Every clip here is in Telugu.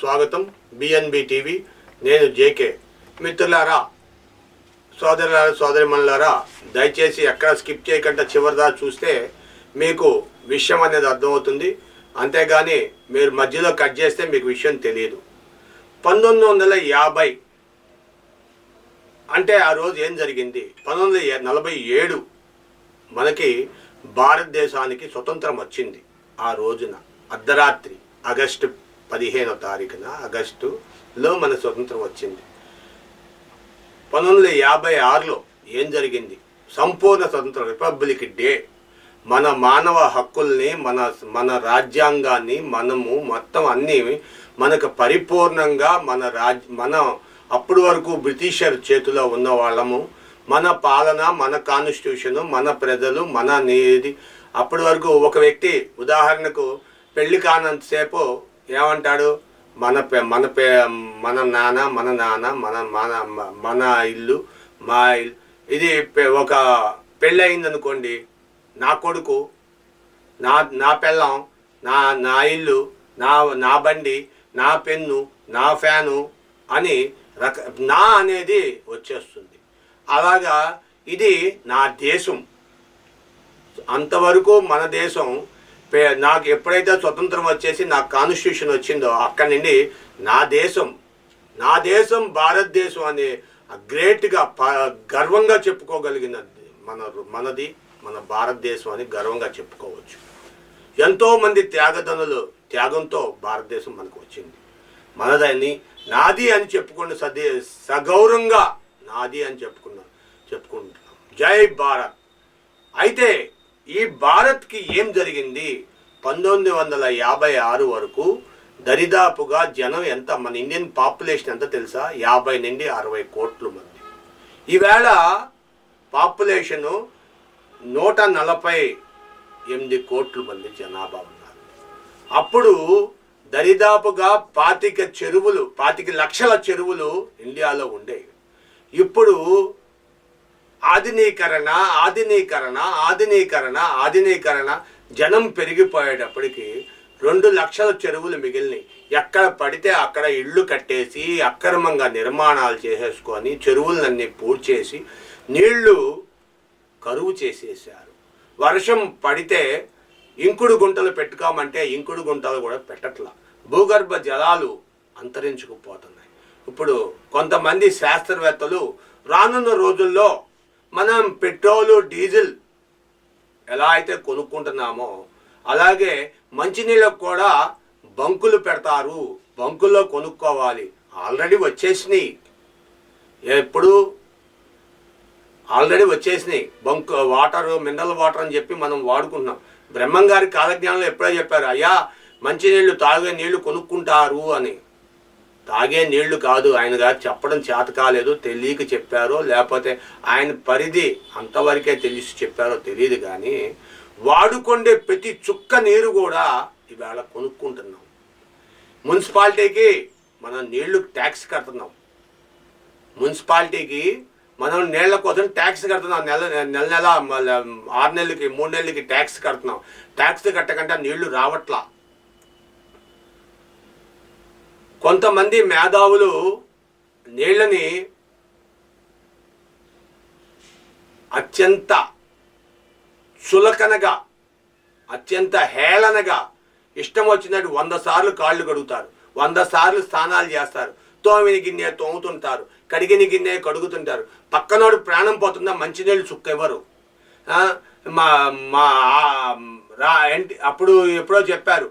స్వాగతం బిఎన్బి టీవీ నేను జేకే మిత్రులారా సోదరులారా సోదరిమణులారా దయచేసి ఎక్కడ స్కిప్ చేయకుండా చివరిదా చూస్తే మీకు విషయం అనేది అర్థమవుతుంది. అంతేగాని మీరు మధ్యలో కట్ చేస్తే మీకు విషయం తెలియదు. పంతొమ్మిది వందల యాభై అంటే ఆ రోజు ఏం జరిగింది? పంతొమ్మిది వందల నలభై ఏడు మనకి భారతదేశానికి స్వతంత్రం వచ్చింది ఆ రోజున అర్ధరాత్రి ఆగస్టు పదిహేనో తారీఖున ఆగస్టులో మన స్వతంత్రం వచ్చింది. పంతొమ్మిది వందల యాభై ఆరులో ఏం జరిగింది? సంపూర్ణ స్వతంత్ర రిపబ్లిక్ డే. మన మానవ హక్కుల్ని మన మన రాజ్యాంగాన్ని మనము మొత్తం అన్నీ మనకు పరిపూర్ణంగా మన రాజ్ మన అప్పటి వరకు బ్రిటిషర్ చేతిలో ఉన్న వాళ్ళము. మన పాలన మన కాన్స్టిట్యూషన్ మన ప్రజలు మన నేది. అప్పటి వరకు ఒక వ్యక్తి ఉదాహరణకు పెళ్ళి కానంతసేపు ఏమంటాడు? మన పే మన పే మన నాన్న మన నాన్న మన మన మన ఇల్లు మా ఇల్లు ఇది పె- ఒక పెళ్ళి అయిందనుకోండి నా కొడుకు నా నా పెళ్ళం నా నా ఇల్లు నా నా బండి నా పెన్ను నా ఫ్యాను అని రక నా అనేది వచ్చేస్తుంది. అలాగా ఇది నా దేశం. అంతవరకు మన దేశం నాకు ఎప్పుడైతే స్వతంత్రం వచ్చేసి నాకు కాన్స్టిట్యూషన్ వచ్చిందో అక్కడి నుండి నా దేశం నా దేశం భారతదేశం అనే గ్రేట్గా ప- గర్వంగా చెప్పుకోగలిగిన మన మనది మన భారతదేశం అని గర్వంగా చెప్పుకోవచ్చు. ఎంతోమంది త్యాగదనులు త్యాగంతో భారతదేశం మనకు వచ్చింది. మనదని నాది అని చెప్పుకున్న సదే సగౌరవంగా నాది అని చెప్పుకున్నాం చెప్పుకుంటున్నాం. జై భారత్. అయితే ఈ భారత్కి ఏం జరిగింది? పంతొమ్మిది వందల యాభై ఆరు వరకు దరిదాపుగా జనం ఎంత మన ఇండియన్ పాపులేషన్ ఎంత తెలుసా? యాభై నుండి అరవై కోట్ల మంది. ఈవేళ పాపులేషను నూట నలభై ఎనిమిది కోట్ల మంది జనాభా ఉన్నారు. అప్పుడు దరిదాపుగా పాతిక చెరువులు పాతిక లక్షల చెరువులు ఇండియాలో ఉండేవి. ఇప్పుడు ఆధునీకరణ ఆధునీకరణ ఆధునీకరణ ఆధునీకరణ జనం పెరిగిపోయేటప్పటికి రెండు లక్షల చెరువులు మిగిలినాయి. ఎక్కడ పడితే అక్కడ ఇళ్ళు కట్టేసి అక్రమంగా నిర్మాణాలు చేసేసుకొని చెరువులన్నీ పూడ్చేసి నీళ్ళు కరువు చేసేసారు వర్షం పడితే ఇంకుడు గుంటలు పెట్టుకోమంటే ఇంకుడు గుంటలు కూడా పెట్టట్లా. భూగర్భ జలాలు అంతరించుకుపోతున్నాయి. ఇప్పుడు కొంతమంది శాస్త్రవేత్తలు రానున్న రోజుల్లో మనం పెట్రోలు డీజిల్ ఎలా అయితే కొనుక్కుంటున్నామో అలాగే మంచినీళ్ళకు కూడా బంకులు పెడతారు. బంకుల్లో కొనుక్కోవాలి. ఆల్రెడీ వచ్చేసినాయి. ఎప్పుడు? ఆల్రెడీ వచ్చేసినాయి. బంక్ వాటర్ మినరల్ వాటర్ అని చెప్పి మనం వాడుకుంటున్నాం. బ్రహ్మం గారి కాలజ్ఞానంలో ఎప్పుడో చెప్పారు అయ్యా మంచినీళ్ళు తాగే నీళ్ళు కొనుక్కుంటారు అని. తాగే నీళ్ళు కాదు. ఆయన గారు చెప్పడం చేత కాలేదు. తెలియక చెప్పారో లేకపోతే ఆయన పరిధి అంతవరకే తెలిసి చెప్పారో తెలియదు కానీ వాడుకొండే ప్రతి చుక్క నీరు కూడా ఇవాళ కొనుక్కుంటున్నాం. మున్సిపాలిటీకి మనం నీళ్ళు ట్యాక్స్ కడుతున్నాం. మున్సిపాలిటీకి మనం నీళ్ళ కోసం ట్యాక్స్ కడుతున్నాం. నెల నెల నెల మళ్ళా ఆరు నెలలకి మూడు నెలలకి ట్యాక్స్ కడుతున్నాం. ట్యాక్స్ కట్టకుండా నీళ్ళు రావట్లా. కొంతమంది మేధావులు నీళ్ళని అత్యంత చులకనగా అత్యంత హేళనగా ఇష్టం వచ్చినట్టు వంద సార్లు కాళ్ళు కడుగుతారు. వంద సార్లు స్నానాలు చేస్తారు. తోమిని గిన్నె తోముతుంటారు. కడిగిన గిన్నె కడుగుతుంటారు. పక్కనోడు ప్రాణం పోతుందా? మంచినీళ్ళు చుక్క ఇవ్వరు మా మా రా అప్పుడు ఎప్పుడో చెప్పారు.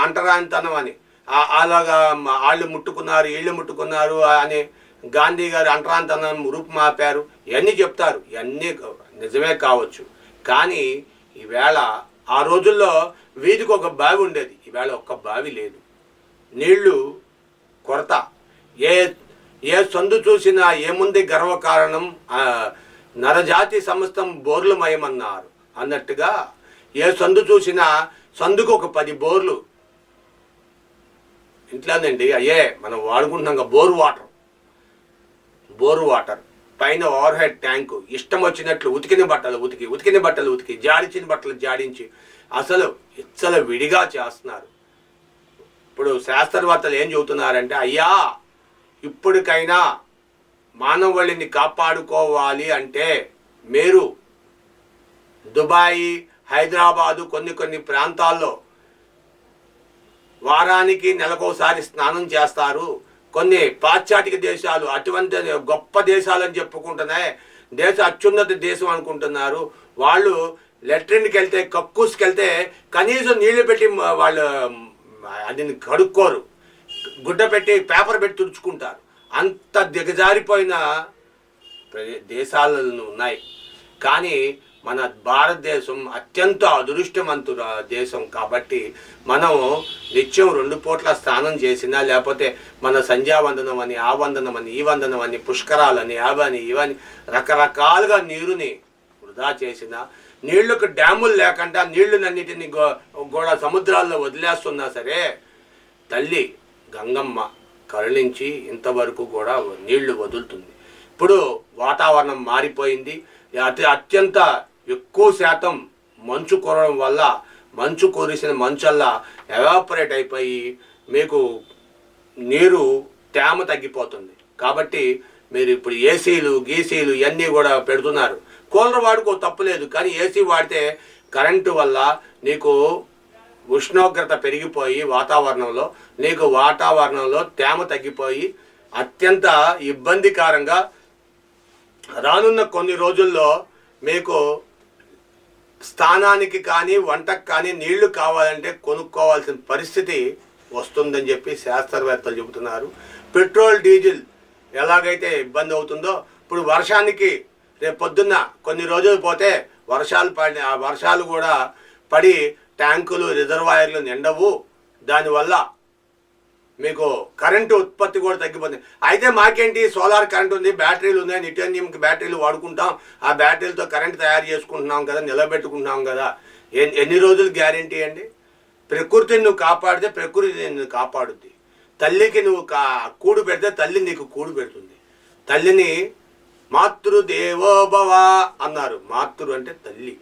అంటరానితనం అని. అలాగా వాళ్ళు ముట్టుకున్నారు వీళ్ళు ముట్టుకున్నారు అని గాంధీ గారు అంటరానితనం రూపుమాపారు. ఇవన్నీ చెప్తారు. ఇవన్నీ నిజమే కావచ్చు. కానీ ఈవేళ ఆ రోజుల్లో వీధికి ఒక బావి ఉండేది. ఈవేళ ఒక్క బావి లేదు. నీళ్ళు కొరత. ఏ ఏ సందు చూసినా ఏముంది గర్వకారణం ఆ, నరజాతి సమస్తం బోర్లమయమన్నారు అన్నట్టుగా ఏ సందు చూసినా సందుకు ఒక పది బోర్లు ఇంట్లోనండి అయ్యే మనం వాడుకుంటున్నాం బోర్ వాటర్. Bore water. పైన ఓవర్ హెడ్ ట్యాంకు. ఇష్టం వచ్చినట్లు ఉతికిన బట్టలు ఉతికి ఉతికిన బట్టలు ఉతికి జాడించిన బట్టలు జాడించి అసలు ఇచ్చల విడిగా చేస్తున్నారు. ఇప్పుడు శాస్త్రవేత్తలు ఏం చెబుతున్నారంటే అయ్యా ఇప్పటికైనా మానవాళిని కాపాడుకోవాలి అంటే మీరు దుబాయ్ హైదరాబాదు కొన్ని కొన్ని ప్రాంతాల్లో వారానికి నెలకోసారి స్నానం చేస్తారు. కొన్ని పాశ్చాత్య దేశాలు అటువంటి గొప్ప దేశాలు అని చెప్పుకుంటున్నాయి. దేశ అత్యున్నత దేశం అనుకుంటున్నారు. వాళ్ళు లెట్రిన్కి వెళ్తే కక్కూసుకి వెళ్తే కనీసం నీళ్ళు పెట్టి వాళ్ళు అది కడుక్కోరు. గుడ్డ పెట్టి పేపర్ పెట్టి తుడుచుకుంటారు. అంత దిగజారిపోయిన ప్ర- దేశాలను ఉన్నాయి. కానీ మన భారతదేశం అత్యంత అదృష్టవంతుల దేశం కాబట్టి మనం నిత్యం రెండు పూట్ల స్నానం చేసినా లేకపోతే మన సంధ్యావందనం అని ఆ వందనం అని ఈ వందనం అని పుష్కరాలని అవని ఇవని రకరకాలుగా నీరుని వృధా చేసిన నీళ్ళకు డ్యాములు లేకుండా నీళ్ళనన్నిటిని గో గోడ సముద్రాల్లో వదిలేస్తున్నా సరే తల్లి గంగమ్మ కరుణించి ఇంతవరకు కూడా నీళ్ళు వదులుతుంది. ఇప్పుడు వాతావరణం మారిపోయింది. అతి అత్యంత ఎక్కువ శాతం మంచు కురవడం వల్ల మంచు కురిసిన మంచల్లా ఎవాపరేట్ అయిపోయి మీకు నీరు తేమ తగ్గిపోతుంది. కాబట్టి మీరు ఇప్పుడు ఏసీలు గీసీలు ఇవన్నీ కూడా పెడుతున్నారు. కూలర్ వాడుకో తప్పులేదు కానీ ఏసీ వాడితే కరెంటు వల్ల నీకు ఉష్ణోగ్రత పెరిగిపోయి వాతావరణంలో నీకు వాతావరణంలో తేమ తగ్గిపోయి అత్యంత ఇబ్బందికరంగా రానున్న కొన్ని రోజుల్లో మీకు స్థానానికి కానీ వంటకు కానీ నీళ్ళు కావాలంటే కొనుక్కోవాల్సిన పరిస్థితి వస్తుందని చెప్పి శాస్త్రవేత్తలు చెబుతున్నారు. పెట్రోల్ డీజిల్ ఎలాగైతే ఇబ్బంది అవుతుందో ఇప్పుడు వర్షానికి రేపు పొద్దున్న కొన్ని రోజులు పోతే వర్షాలు పడి ఆ వర్షాలు కూడా పడి ట్యాంకులు రిజర్వాయర్లు నిండవు. దానివల్ల మీకు కరెంటు ఉత్పత్తి కూడా తగ్గిపోతుంది. అయితే మాకేంటి? సోలార్ కరెంట్ ఉంది బ్యాటరీలు ఉన్నాయి నిటేనియంకి బ్యాటరీలు వాడుకుంటాం. ఆ బ్యాటరీలతో కరెంట్ తయారు చేసుకుంటున్నాం కదా నిలబెట్టుకుంటున్నాం కదా. ఎన్- ఎన్ని రోజులు గ్యారంటీ అండి? ప్రకృతిని నువ్వు కాపాడితే ప్రకృతి నిన్ను కాపాడుద్ది. తల్లికి నువ్వు కా కూడు పెడితే తల్లి నీకు కూడు పెడుతుంది. తల్లిని మాతృదేవోభవ అన్నారు. మాతృ అంటే తల్లి.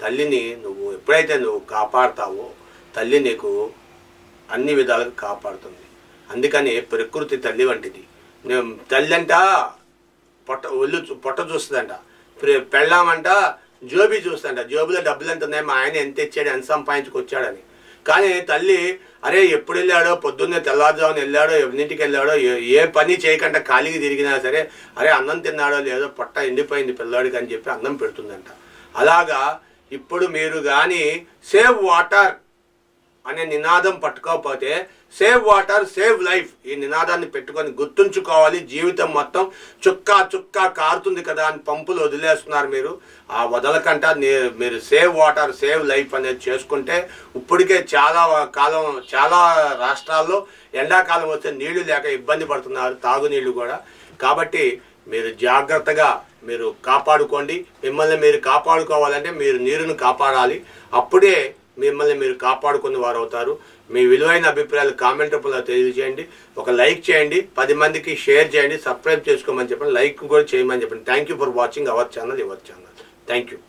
తల్లిని నువ్వు ఎప్పుడైతే నువ్వు కాపాడతావో తల్లి నీకు అన్ని విధాలుగా కాపాడుతుంది. అందుకని ప్రకృతి తల్లి వంటిది. తల్లి అంట పొట్ట ఒళ్ళు చూ- పొట్ట చూస్తుందంట. పెళ్ళామంట జోబీ చూస్తుందంట. జోబులో డబ్బులు ఎంత ఉన్నాయి మా ఆయన ఎంత ఇచ్చాడు ఎంత సంపాదించుకొచ్చాడని. కానీ తల్లి అరే ఎప్పుడు వెళ్ళాడో పొద్దున్నే తెల్లారుజామున వెళ్ళాడో ఎన్నింటికి వెళ్ళాడో ఏ- ఏ పని చేయకుండా ఖాళీకి తిరిగినా సరే అరే అన్నం తిన్నాడో లేదో పొట్ట ఎండిపోయింది పిల్లాడికి అని చెప్పి అన్నం పెడుతుందంట. అలాగా ఇప్పుడు మీరు కానీ సేవ్ వాటర్ అనే నినాదం పట్టుకోకపోతే సేవ్ వాటర్ సేవ్ లైఫ్ ఈ నినాదాన్ని పెట్టుకొని గుర్తుంచుకోవాలి. జీవితం మొత్తం చుక్క చుక్క కారుతుంది కదా అని పంపులు వదిలేస్తున్నారు మీరు. ఆ వదలకంట నే- మీరు సేవ్ వాటర్ సేవ్ లైఫ్ అనేది చేసుకుంటే ఇప్పటికే చాలా కాలం చాలా రాష్ట్రాల్లో ఎండాకాలం వస్తే నీళ్ళు లేక ఇబ్బంది పడుతున్నారు తాగునీళ్ళు కూడా. కాబట్టి మీరు జాగ్రత్తగా మీరు కాపాడుకోండి. మిమ్మల్ని మీరు కాపాడుకోవాలంటే మీరు నీరును కాపాడాలి. అప్పుడే మిమ్మల్ని మీరు కాపాడుకున్న వారు అవుతారు మీ విలువైన అభిప్రాయాలు కామెంట్ రూపంలో తెలియజేయండి. ఒక లైక్ చేయండి. పది మందికి షేర్ చేయండి. సబ్స్క్రైబ్ చేసుకోమని చెప్పండి. లైక్ కూడా చేయమని చెప్పండి. Thank you for watching our channel your channel thank you